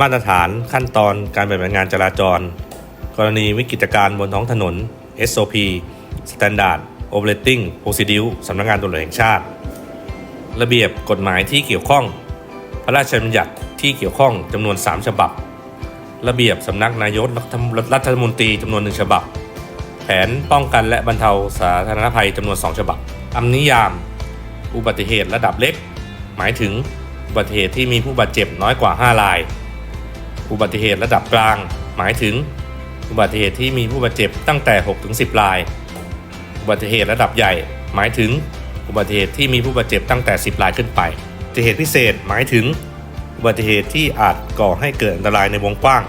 มาตรฐานขั้นตอนการปฏิบัติงานจราจร กรณีวิกฤตการณ์บนท้องถนน SOP Standard Operating Procedure สำนักงานตำรวจแห่งชาติ ระเบียบกฎหมายที่เกี่ยวข้อง พระราชบัญญัติที่เกี่ยวข้องจำนวน 3 ฉบับ ระเบียบสำนักนายกรัฐมนตรีจำนวนหนึ่งฉบับ แผนป้องกันและบรรเทาสาธารณภัยจำนวน 2 ฉบับคำนิยาม อุบัติเหตุระดับเล็ก หมายถึงอุบัติเหตุที่มีผู้บาดเจ็บน้อยกว่า 5 ราย อุบัติเหตุระดับกลาง หมายถึง อุบัติเหตุที่มีผู้บาดเจ็บตั้งแต่6ถึง10 ราย อุบัติเหตุระดับใหญ่ หมายถึง อุบัติเหตุที่มีผู้บาดเจ็บตั้งแต่ 10 รายขึ้นไป อุบัติเหตุพิเศษหมายถึง อุบัติเหตุที่อาจก่อให้เกิดอันตรายในวงกว้าง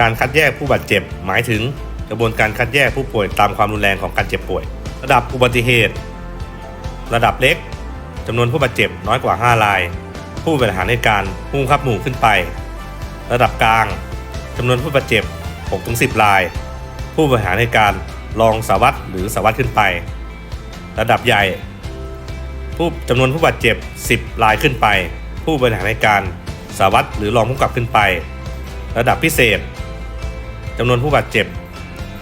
การคัดแยกผู้บาดเจ็บ หมายถึงกระบวนการคัดแยกผู้ป่วยตามความรุนแรงของการเจ็บป่วย ระดับอุบัติเหตุ ระดับเล็กจำนวนผู้บาดเจ็บน้อยกว่า 5 ราย ผู้บริหารเหตุการณ์ผู้บังคับหมู่ขึ้นไป ระดับกลางจำนวนผู้บาดเจ็บ 6-10 ราย ผู้บริหารเหตุการรองสาวัตรหรือสาวัตรขึ้นไป ระดับใหญ่ ผู้จำนวนผู้บาดเจ็บ 10 รายขึ้นไป ผู้บริหารเหตุการสาวัตรหรือรองผู้กำกับขึ้นไป ระดับพิเศษจำนวนผู้บาดเจ็บ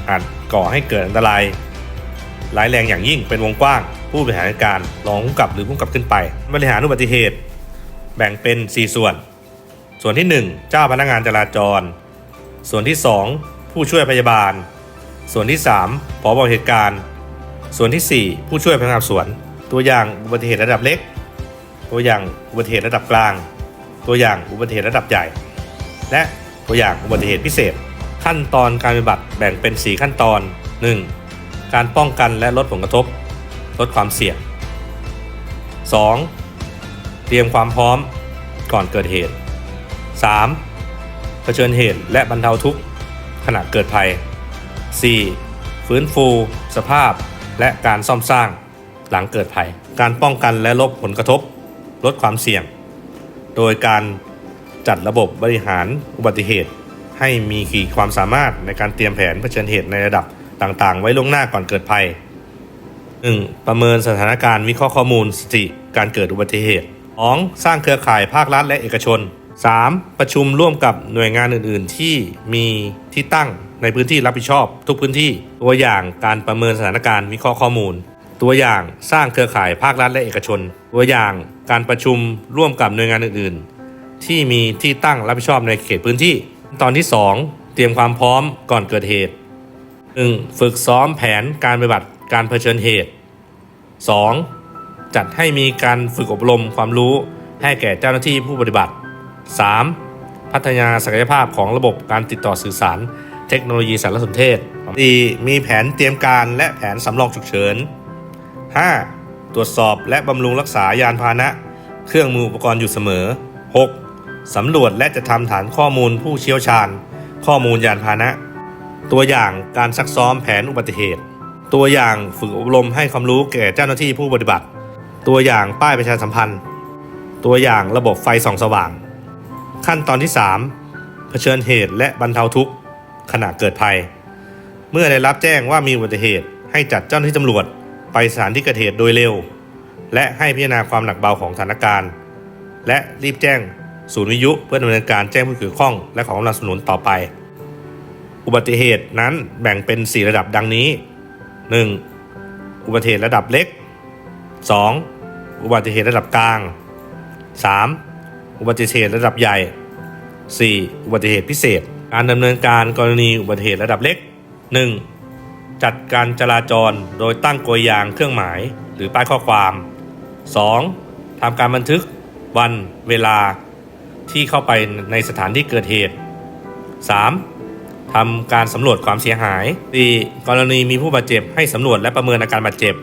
อาจก่อให้เกิดอันตรายร้ายแรงอย่างยิ่งเป็นวงกว้าง ผู้บริหารการรองผู้กับหรือผู้กับขึ้นไป บริหารอุบัติเหตุ แบ่งเป็น 4 ส่วน ส่วนที่ 1 เจ้าพนักงานจราจร ส่วนที่ 2 ผู้ช่วยพยาบาล ส่วนที่ 3ผอบเหตุการณ์ ส่วนทีสี่ 4 ผู้ช่วยพนักงานสอบสวน ตัวอย่างอุบัติเหตุระดับเล็ก ตัวอย่างอุบัติเหตุระดับกลาง ตัวอย่างอุบัติเหตุระดับใหญ่ และตัวอย่างอุบัติเหตุพิเศษ ขั้นตอนการปฏิบัติแบ่งเป็น 4 ขั้นตอน 1. การป้องกันและลดผลกระทบ ลดความเสี่ยง 2. เตรียมความพร้อมก่อนเกิดเหตุ 3. เผชิญเหตุและบรรเทาทุกข์ขณะเกิดภัย 4. ฟื้นฟู สภาพ และการซ่อมสร้าง หลังเกิดภัย การป้องกันและลดผลกระทบ ลดความเสี่ยง โดยการจัดระบบบริหารอุบัติเหตุ ให้มีขีดความสามารถในการเตรียมแผนเผชิญเหตุในระดับต่างๆ ไว้ล่วงหน้าก่อนเกิดภัย 1. ประเมินสถานการณ์วิเคราะห์ข้อมูลสถิติการเกิดอุบัติเหตุ 2. สร้างเครือข่ายภาครัฐและเอกชน 3. ประชุมร่วมกับหน่วยงานอื่น ๆ ที่มีที่ตั้งในพื้นที่รับผิดชอบ ทุกพื้นที่ตัวอย่างการประเมินสถานการณ์วิเคราะห์ข้อมูล ตัวอย่างสร้างเครือข่ายภาครัฐและเอกชน ตัวอย่างการประชุมร่วมกับหน่วยงานอื่น ๆ ที่มีที่ตั้งรับผิดชอบในเขตพื้นที่ ตอนที่ 2 เตรียมความพร้อมก่อนเกิดเหตุ 1. ฝึกซ้อมแผนการปฏิบัติการเผชิญเหตุ 2. จัดให้มีการฝึกอบรมความรู้ให้แก่เจ้าหน้าที่ผู้ปฏิบัติ 3. พัฒนาศักยภาพของระบบการติดต่อสื่อสาร เทคโนโลยีสารสนเทศ 4. มีแผนเตรียมการและแผนสำรองฉุกเฉิน 5. ตรวจสอบและบำรุงรักษายานพาหนะ เครื่องมืออุปกรณ์อยู่เสมอ 6. สำรวจและจะทำฐานข้อมูลผู้เชี่ยวชาญ ข้อมูลยานพาหนะ ตัวอย่างการซักซ้อมแผนอุบัติเหตุ ตัวอย่างฝึกอบรมให้ความรู้แก่เจ้าหน้าที่ผู้ปฏิบัติ ตัวอย่างป้ายประชาสัมพันธ์ ตัวอย่างระบบไฟส่องสว่าง ขั้นตอนที่ 3 เผชิญเหตุและบรรเทาทุกข์ขณะเกิดภัย เมื่อได้รับแจ้งว่ามีอุบัติเหตุให้จัดเจ้าหน้าที่ตำรวจ ไปสถานที่เกิดเหตุโดยเร็ว และให้พิจารณาความหนักเบาของสถานการณ์ และรีบแจ้งศูนย์วิทยุเพื่อดำเนินการแจ้งผู้เกี่ยวข้องและของกำลังสนับสนุนต่อไป อุบัติเหตุนั้นแบ่งเป็น 4 ระดับดังนี้ 1. อุบัติเหตุระดับเล็ก 2. อุบัติเหตุระดับกลาง 3. อุบัติเหตุระดับใหญ่ 4. อุบัติเหตุพิเศษ การดำเนินการกรณีอุบัติเหตุระดับเล็ก 1. จัดการจราจรโดยตั้งกลวยยางเครื่องหมาย หรือป้ายข้อความ 2. ทำการบันทึกวันเวลาที่เข้าไปในสถานที่เกิดเหตุ 3. ทำการสำรวจความเสียหาย 4. กรณีมีผู้บาดเจ็บให้สำรวจและประเมินอาการบาดเจ็บ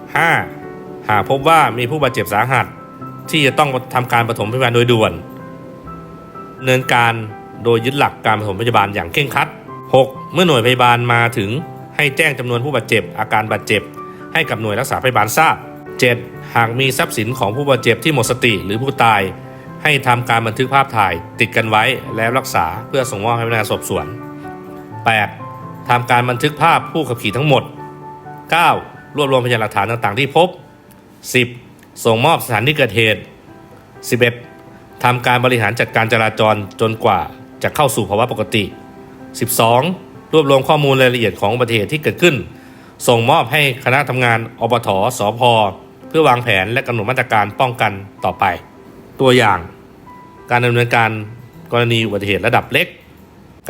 5. หากพบว่ามีผู้บาดเจ็บสาหัส ที่จะต้องทำการปฐมพยาบาลโดยด่วนดำเนินการโดยยึดหลักการปฐมพยาบาลอย่างเคร่งครัด 6. เมื่อหน่วยพยาบาลมาถึงให้แจ้งจำนวนผู้บาดเจ็บ อาการบาดเจ็บ ให้กับหน่วยรักษาพยาบาลทราบ 7. หากมีทรัพย์สินของผู้บาดเจ็บที่หมดสติหรือผู้ตาย ให้ทำการบันทึกภาพถ่ายติดกันไว้แล้วรักษาเพื่อส่งมอบให้พนักงานสอบสวน 8. ทำการบันทึกภาพผู้ขับขี่ทั้งหมด 9. รวบรวมพยานหลักฐานต่างๆ ที่พบ 10. ส่งมอบสถานที่เกิดเหตุ 11. ทำการบริหารจัดการจราจรจนกว่าจะเข้าสู่ภาวะปกติ 12. รวบรวมข้อมูลรายละเอียดของอุบัติเหตุที่เกิดขึ้น ส่งมอบให้คณะทำงานอบทสพเพื่อวางแผนและกำหนดมาตรการป้องกันต่อไป ตัวอย่าง การดำเนินการกรณีอุบัติเหตุระดับเล็ก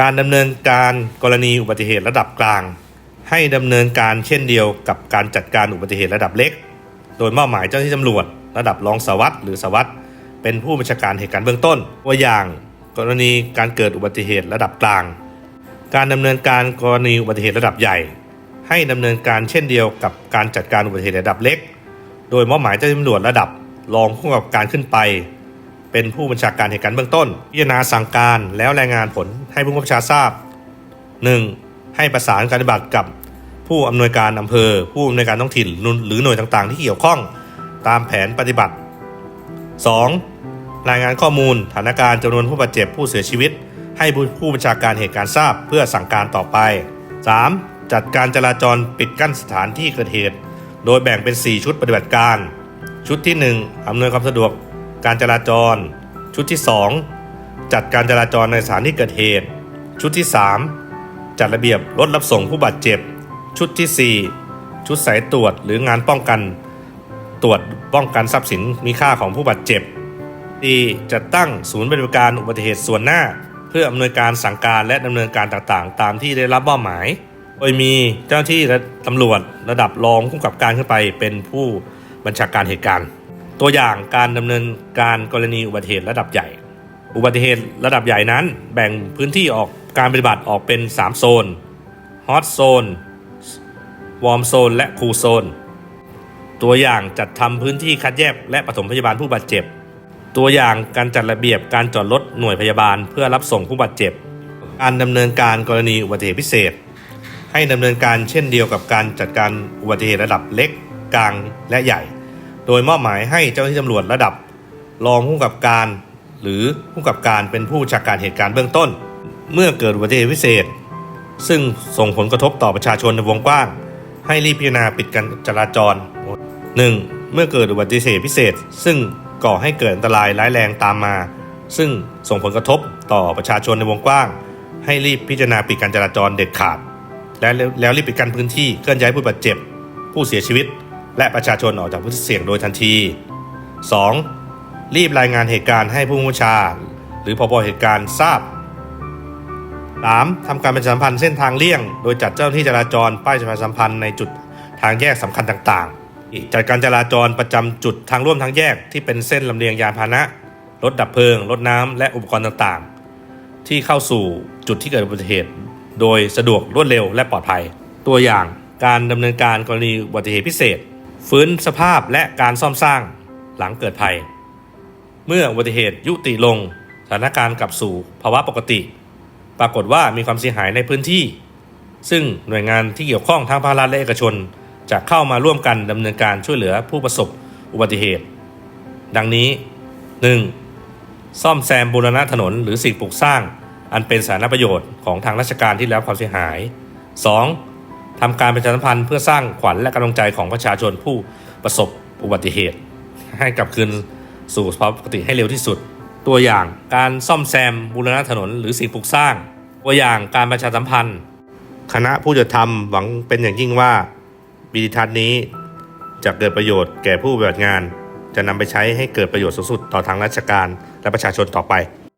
การดำเนินการกรณีอุบัติเหตุระดับกลาง ให้ดำเนินการเช่นเดียวกับการจัดการอุบัติเหตุระดับเล็ก โดยมอบหมายเจ้าหน้าที่ตำรวจ ระดับรองสารวัตรหรือสารวัตรเป็นผู้บัญชาการเหตุการณ์เบื้องต้น ตัวอย่าง กรณีการเกิดอุบัติเหตุระดับกลาง การดำเนินการกรณีอุบัติเหตุระดับใหญ่ ให้ดำเนินการเช่นเดียวกับการจัดการอุบัติเหตุระดับเล็ก โดยมอบหมายเจ้าหน้าที่ตำรวจระดับรองผู้กำกับการขึ้นไป เป็นผู้บัญชาการเหตุการณ์เบื้องต้น พิจารณาสั่งการแล้วรายงานผลให้ผู้บังคับบัญชาทราบ 1. ให้ประสานการปฏิบัติกับ ผู้อำนวยการอำเภอ ผู้อำนวยการท้องถิ่นหรือหน่วยต่างๆ ที่เกี่ยวข้องตามแผนปฏิบัติ 2. รายงานข้อมูลสถานการณ์จำนวนผู้บาดเจ็บผู้เสียชีวิต ให้ผู้บัญชาการเหตุการณ์ทราบเพื่อสั่งการต่อไป 3. จัดการจราจรปิดกั้นสถานที่เกิดเหตุ โดยแบ่งเป็น 4 ชุดปฏิบัติการ ชุดที่ 1 อำนวยความสะดวก การจราจร ชุดที่ 2 จัดการจราจรในสถานที่เกิดเหตุ ชุดที่ 3 จัดระเบียบรถรับส่งผู้บาดเจ็บ ชุดทีสี่ 4 ชุดสายตรวจหรืองานป้องกันตรวจป้องกันทรัพย์สินมีค่าของผู้บาดเจ็บที่จัดตั้งศูนย์บริการอุบัติเหตุส่วนหน้า เพื่ออำนวยการสั่งการและดำเนินการต่างๆ ตามที่ได้รับมอบหมาย โดยมีเจ้าหน้าที่และตำรวจระดับรองผู้กำกับการขึ้นไปเป็นผู้บัญชาการเหตุการณ์ ตัวอย่างการดำเนินการกรณีอุบัติเหตุระดับใหญ่ อุบัติเหตุระดับใหญ่นั้น แบ่งพื้นที่ออกการปฏิบัติออกเป็น 3 โซนฮอตโซน วอร์มโซน และคูลโซน ตัวอย่างจัดทำพื้นที่คัดแยกและปฐมพยาบาลผู้บาดเจ็บ ตัวอย่างการจัดระเบียบการจอดรถหน่วยพยาบาลเพื่อรับส่งผู้บาดเจ็บ การดำเนินการกรณีอุบัติเหตุพิเศษ ให้ดำเนินการเช่นเดียวกับการจัดการอุบัติเหตุระดับเล็ก กลางและใหญ่ โดยมอบหมายให้เจ้าหน้าที่ตำรวจระดับ รองผู้กับการหรือผู้กับการเป็นผู้บัญชาการเหตุการณ์เบื้องต้น เมื่อเกิดอุบัติเหตุพิเศษ ซึ่งส่งผลกระทบต่อประชาชนในวงกว้าง ให้รีบพิจารณาปิดการจราจร 1. เมื่อเกิดอุบัติเหตุพิเศษ ซึ่งก่อให้เกิดอันตรายร้ายแรงตามมา ซึ่งส่งผลกระทบต่อประชาชนในวงกว้าง ให้รีบพิจารณาปิดการจราจรเด็ดขาด และแล้วรีบปิดกั้นพื้นที่เคลื่อนย้ายผู้บาดเจ็บ ผู้เสียชีวิต และประชาชนออกจากพื้นที่เสี่ยงโดยทันที 2. รีบรายงานเหตุการณ์ให้ผู้บัญชา หรือพบเหตุการณ์ทราบ 3. ทำการประชาสัมพันธ์เส้นทางเลี่ยง โดยจัดเจ้าหน้าที่จราจรป้ายประชาสัมพันธ์ในจุดทางแยกสำคัญต่างๆ จัดการจราจรประจำจุดทางร่วมทางแยกที่เป็นเส้นลำเลียงยานพาหนะ รถดับเพลิง รถน้ำและอุปกรณ์ต่างๆ ที่เข้าสู่จุดที่เกิดอุบัติเหตุ โดยสะดวกรวดเร็วและปลอดภัย ตัวอย่างการดำเนินการกรณีอุบัติเหตุพิเศษ ฟื้นสภาพและการซ่อมสร้างหลังเกิดภัย เมื่ออุบัติเหตุยุติลงสถานการณ์กลับสู่ภาวะปกติ ปรากฏว่ามีความเสียหายในพื้นที่ ซึ่งหน่วยงานที่เกี่ยวข้องทั้งภาครัฐและเอกชน จะเข้ามาร่วมกันดำเนินการช่วยเหลือผู้ประสบอุบัติเหตุ ดังนี้ 1. ซ่อมแซมบูรณะถนนหรือสิ่งปลูกสร้าง อันเป็นสาธารณประโยชน์ของทางราชการที่ได้รับความเสียหาย 2. ทำการประชาสัมพันธ์เพื่อสร้างขวัญและกำลังใจของประชาชนผู้ประสบอุบัติเหตุ ให้กลับคืนสู่สภาพปกติให้เร็วที่สุด ตัวอย่างการซ่อมแซมบูรณะถนนหรือสิ่งปลูกสร้าง ตัวอย่างการประชาสัมพันธ์ คณะผู้จัดทำหวังเป็นอย่างยิ่งว่าวิดิทัศน์นี้จะเกิดประโยชน์แก่ผู้ปฏิบัติงาน จะนำไปใช้ให้เกิดประโยชน์สูงสุดต่อทางราชการและประชาชนต่อไป